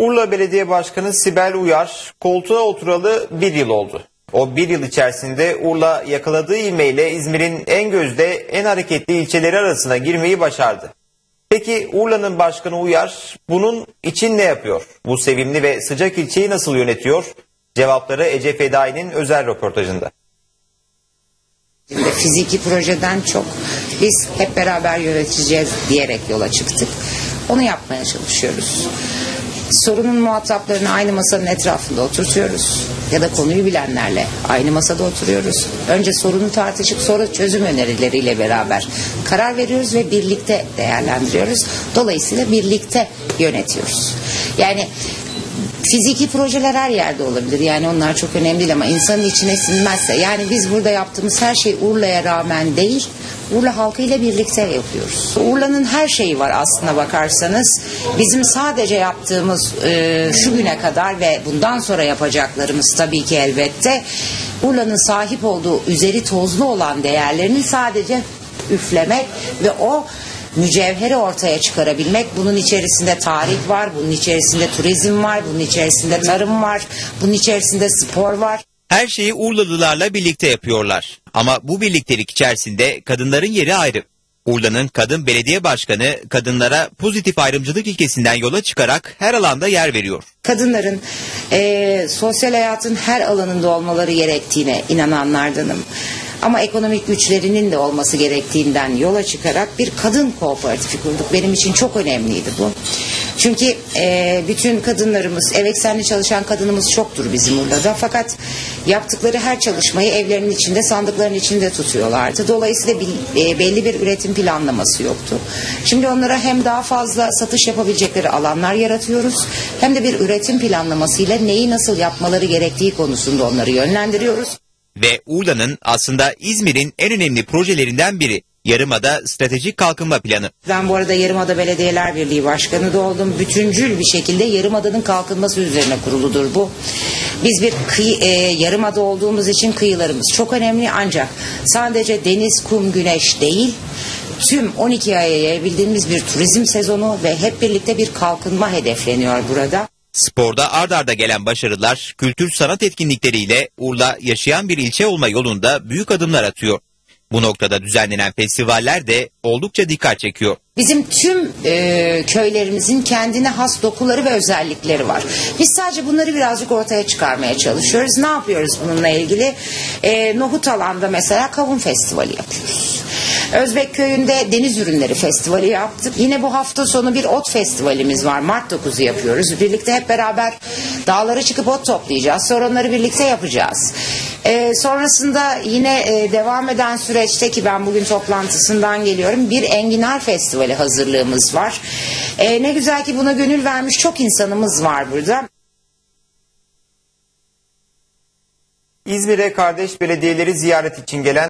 Urla Belediye Başkanı Sibel Uyar koltuğa oturalı bir yıl oldu. O bir yıl içerisinde Urla yakaladığı ivmeyle İzmir'in en gözde en hareketli ilçeleri arasına girmeyi başardı. Peki Urla'nın başkanı Uyar bunun için ne yapıyor? Bu sevimli ve sıcak ilçeyi nasıl yönetiyor? Cevapları Ece Fedai'nin özel röportajında. Fiziki projeden çok biz hep beraber yöneteceğiz diyerek yola çıktık. Onu yapmaya çalışıyoruz. Sorunun muhataplarını aynı masanın etrafında oturtuyoruz. Ya da konuyu bilenlerle aynı masada oturuyoruz. Önce sorunu tartışıp sonra çözüm önerileriyle beraber karar veriyoruz ve birlikte değerlendiriyoruz. Dolayısıyla birlikte yönetiyoruz. Yani Fiziki projeler her yerde olabilir. Yani onlar çok önemli değil ama insanın içine sinmezse. Yani biz burada yaptığımız her şey Urla'ya rağmen değil, Urla halkıyla birlikte yapıyoruz. Urla'nın her şeyi var aslına bakarsanız. Bizim sadece yaptığımız e, şu güne kadar ve bundan sonra yapacaklarımız tabii ki elbette Urla'nın sahip olduğu üzeri tozlu olan değerlerini sadece üflemek ve o mücevheri ortaya çıkarabilmek. Bunun içerisinde tarih var, bunun içerisinde turizm var, bunun içerisinde tarım var, bunun içerisinde spor var. Her şeyi Urlalılarla birlikte yapıyorlar. Ama bu birliktelik içerisinde kadınların yeri ayrı. Urla'nın kadın belediye başkanı kadınlara pozitif ayrımcılık ilkesinden yola çıkarak her alanda yer veriyor. Kadınların e, sosyal hayatın her alanında olmaları gerektiğine inananlardanım. Ama ekonomik güçlerinin de olması gerektiğinden yola çıkarak bir kadın kooperatifi kurduk. Benim için çok önemliydi bu. Çünkü e, bütün kadınlarımız, ev eksenli çalışan kadınımız çoktur bizim Urla'da. Fakat yaptıkları her çalışmayı evlerinin içinde, sandıkların içinde tutuyorlardı. Dolayısıyla bir, e, belli bir üretim planlaması yoktu. Şimdi onlara hem daha fazla satış yapabilecekleri alanlar yaratıyoruz, hem de bir üretim planlamasıyla neyi nasıl yapmaları gerektiği konusunda onları yönlendiriyoruz. Ve Urla'nın aslında İzmir'in en önemli projelerinden biri. Yarımada Stratejik Kalkınma Planı. Ben bu arada Yarımada Belediyeler Birliği Başkanı da oldum. Bütüncül bir şekilde Yarımada'nın kalkınması üzerine kuruludur bu. Biz bir kıyı, e, Yarımada olduğumuz için kıyılarımız çok önemli ancak sadece deniz, kum, güneş değil tüm 12 aya yayabildiğimiz bir turizm sezonu ve hep birlikte bir kalkınma hedefleniyor burada. Sporda ard arda gelen başarılar, kültür sanat etkinlikleriyle Urla yaşayan bir ilçe olma yolunda büyük adımlar atıyor. Bu noktada düzenlenen festivaller de oldukça dikkat çekiyor. Bizim tüm e, köylerimizin kendine has dokuları ve özellikleri var. Biz sadece bunları birazcık ortaya çıkarmaya çalışıyoruz. Ne yapıyoruz bununla ilgili? E, Nohut alanda mesela kavun festivali yapıyoruz. Özbek köyünde deniz ürünleri festivali yaptık. Yine bu hafta sonu bir ot festivalimiz var. Mart 9'u yapıyoruz. Birlikte hep beraber dağlara çıkıp ot toplayacağız. Sonra onları birlikte yapacağız. Ee, sonrasında yine e, devam eden süreçte ki ben bugün toplantısından geliyorum bir enginar festivali hazırlığımız var. Ee, ne güzel ki buna gönül vermiş çok insanımız var burada. İzmir'e kardeş belediyeleri ziyaret için gelen